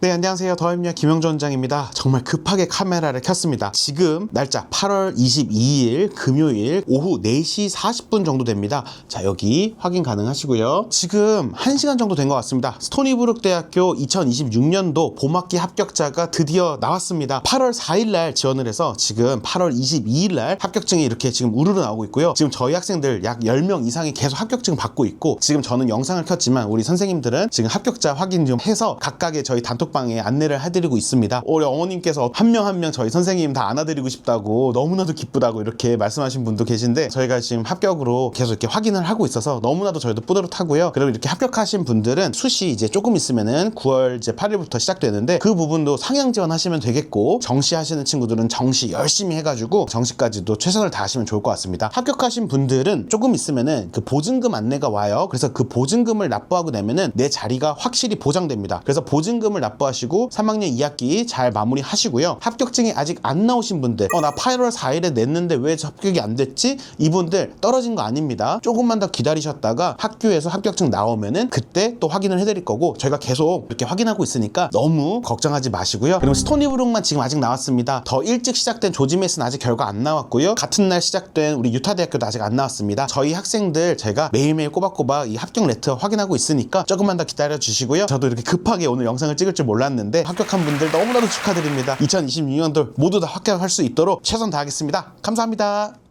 네, 안녕하세요. 더입냐 김영준 원장입니다. 정말 급하게 카메라를 켰습니다. 지금 날짜 8월 22일 금요일 오후 4시 40분 정도 됩니다. 자, 여기 확인 가능하시고요. 지금 1시간 정도 된 것 같습니다. 스토니브룩 대학교 2026년도 봄학기 합격자가 드디어 나왔습니다. 8월 4일 날 지원을 해서 지금 8월 22일 날 합격증이 이렇게 지금 우르르 나오고 있고요. 지금 저희 학생들 약 10명 이상이 계속 합격증 받고 있고 지금 저는 영상을 켰지만 우리 선생님들은 지금 합격자 확인 좀 해서 각각의 저희 단톡 방에 안내를 해드리고 있습니다. 우리 어머님께서 한명 한 명 저희 선생님 다 안아드리고 싶다고 너무나도 기쁘다고 이렇게 말씀하신 분도 계신데 저희가 지금 합격으로 계속 이렇게 확인을 하고 있어서 너무나도 저희도 뿌듯하고요. 그리고 이렇게 합격하신 분들은 수시 이제 조금 있으면은 9월 이제 8일부터 시작되는데 그 부분도 상향 지원하시면 되겠고 정시 하시는 친구들은 정시 열심히 해가지고 정시까지도 최선을 다하시면 좋을 것 같습니다. 합격하신 분들은 조금 있으면은 그 보증금 안내가 와요. 그래서 그 보증금을 납부하고 내면은 내 자리가 확실히 보장됩니다. 그래서 보증금을 납부하시고 3학년 2학기 잘 마무리하시고요. 합격증이 아직 안 나오신 분들, 어 나 8월 4일에 냈는데 왜 합격이 안 됐지? 이분들 떨어진 거 아닙니다. 조금만 더 기다리셨다가 학교에서 합격증 나오면은 그때 또 확인을 해드릴 거고 저희가 계속 이렇게 확인하고 있으니까 너무 걱정하지 마시고요. 그럼 스토니브룩만 지금 아직 나왔습니다. 더 일찍 시작된 조지메스는 아직 결과 안 나왔고요. 같은 날 시작된 우리 유타대학교도 아직 안 나왔습니다. 저희 학생들 제가 매일매일 꼬박꼬박 이 합격 레터 확인하고 있으니까 조금만 더 기다려 주시고요. 저도 이렇게 급하게 오늘 영상을 찍을 줄 몰랐는데 합격한 분들 너무나도 축하드립니다. 2026년도 모두 다 합격할 수 있도록 최선 다하겠습니다. 감사합니다.